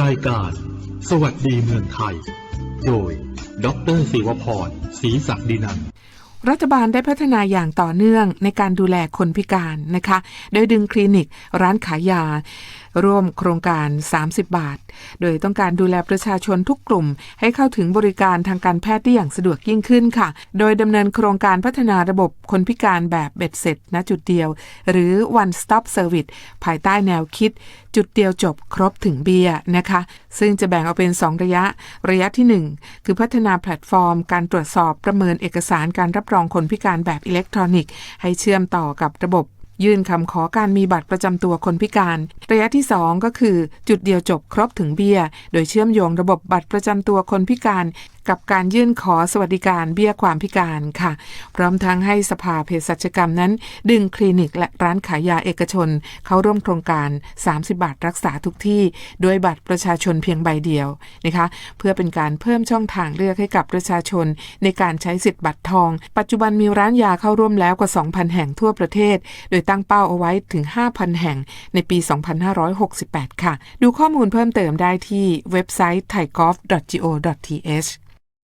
รายการ สวัสดีเมืองไทย โดย ดรศิวพรศรีศักดินัน รัฐบาลได้พัฒนาอย่างต่อเนื่องในการดูแลคนพิการนะคะ โดยดึงคลินิก ร้านขายยา ร่วมโครงการ 30 บาท โดยต้องการดูแลประชาชนทุกกลุ่ม ให้เข้าถึงบริการทางการแพทย์ได้อย่างสะดวกยิ่งขึ้นค่ะ โดยดำเนินโครงการพัฒนาระบบคนพิการแบบเบ็ดเสร็จณจุดเดียว หรือ one stop service ภายใต้แนวคิด จุดเดียวจบครบถึงเบียร์นะคะ ซึ่งจะแบ่งออกเป็น 2 ระยะ ระยะที่ 1 คือพัฒนาแพลตฟอร์ม การตรวจสอบประเมินเอกสารการรับรองคนพิการแบบอิเล็กทรอนิกส์ ให้เชื่อมต่อกับระบบ ยื่นคำขอการมีบัตรประจำตัวคนพิการ ระยะที่ 2 ก็คือ จุดเดียวจบครบถึงเบี้ย โดยเชื่อมโยงระบบบัตรประจำตัวคนพิการ กับการยื่นขอสวัสดิการเบี้ยความพิการค่ะ พร้อมทั้งให้สภาเภสัชกรรมนั้น ดึงคลินิกและร้านขายยาเอกชน เข้าร่วมโครงการ 30 บาทรักษาทุกที่ด้วยบัตรประชาชนเพียงใบเดียวนะคะ เพื่อเป็นการเพิ่มช่องทางเลือกให้กับประชาชน ในการใช้สิทธิ์บัตรทอง ปัจจุบันมีร้านยาเข้าร่วมแล้วกว่า 2,000 แห่งทั่วประเทศ โดยตั้งเป้าเอาไว้ถึง 5,000 แห่งในปี 2568 ค่ะ ดูข้อมูลเพิ่มเติมได้ที่เว็บไซต์ thaigolf.go.th